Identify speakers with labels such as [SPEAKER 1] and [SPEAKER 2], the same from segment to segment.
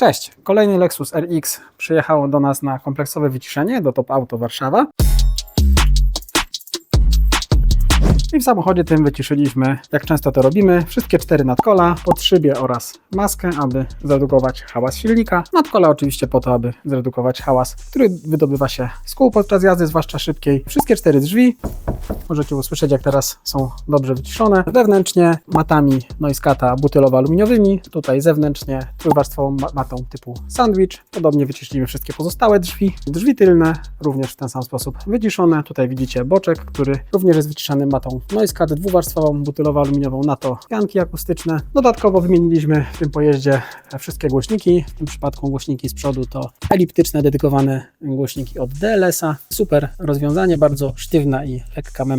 [SPEAKER 1] Cześć, kolejny Lexus RX przyjechało do nas na kompleksowe wyciszenie do Top Auto Warszawa. I w samochodzie tym wyciszyliśmy, jak często to robimy, wszystkie cztery nadkola pod szybie oraz maskę, aby zredukować hałas silnika. Nadkola oczywiście po to, aby zredukować hałas, który wydobywa się z kół podczas jazdy, zwłaszcza szybkiej. Wszystkie cztery drzwi, możecie usłyszeć jak teraz są dobrze wyciszone. Wewnętrznie matami Noiskata butylowo-aluminiowymi, tutaj zewnętrznie trójwarstwową ma- matą typu sandwich. Podobnie wyciszyliśmy wszystkie pozostałe drzwi. Drzwi tylne również w ten sam sposób wyciszone. Tutaj widzicie boczek, który również jest wyciszany matą Noiscat dwuwarstwową butylowo-aluminiową na to pianki akustyczne. Dodatkowo wymieniliśmy w tym pojeździe wszystkie głośniki. W tym przypadku głośniki z przodu to eliptyczne, dedykowane głośniki od DLS-a. Super rozwiązanie, bardzo sztywna i lekka membrana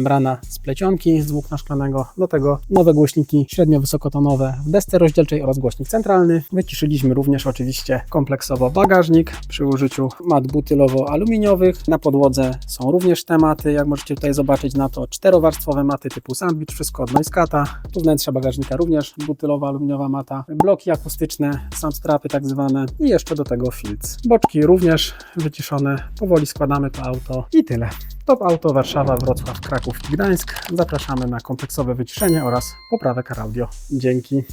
[SPEAKER 1] z plecionki z włókna szklanego. Do tego nowe głośniki średnio-wysokotonowe w desce rozdzielczej oraz głośnik centralny. Wyciszyliśmy również oczywiście kompleksowo bagażnik przy użyciu mat butylowo-aluminiowych. Na podłodze są również tematy, jak możecie tutaj zobaczyć na to czterowarstwowe maty typu sandwich, wszystko od. Tu wnętrze bagażnika również butylowo-aluminiowa mata. Bloki akustyczne, soundstrapy tak zwane i jeszcze do tego filc. Boczki również wyciszone. Powoli składamy to auto i tyle. Top Auto Warszawa, Wrocław, Kraków i Gdańsk. Zapraszamy na kompleksowe wyciszenie oraz poprawę audio. Dzięki.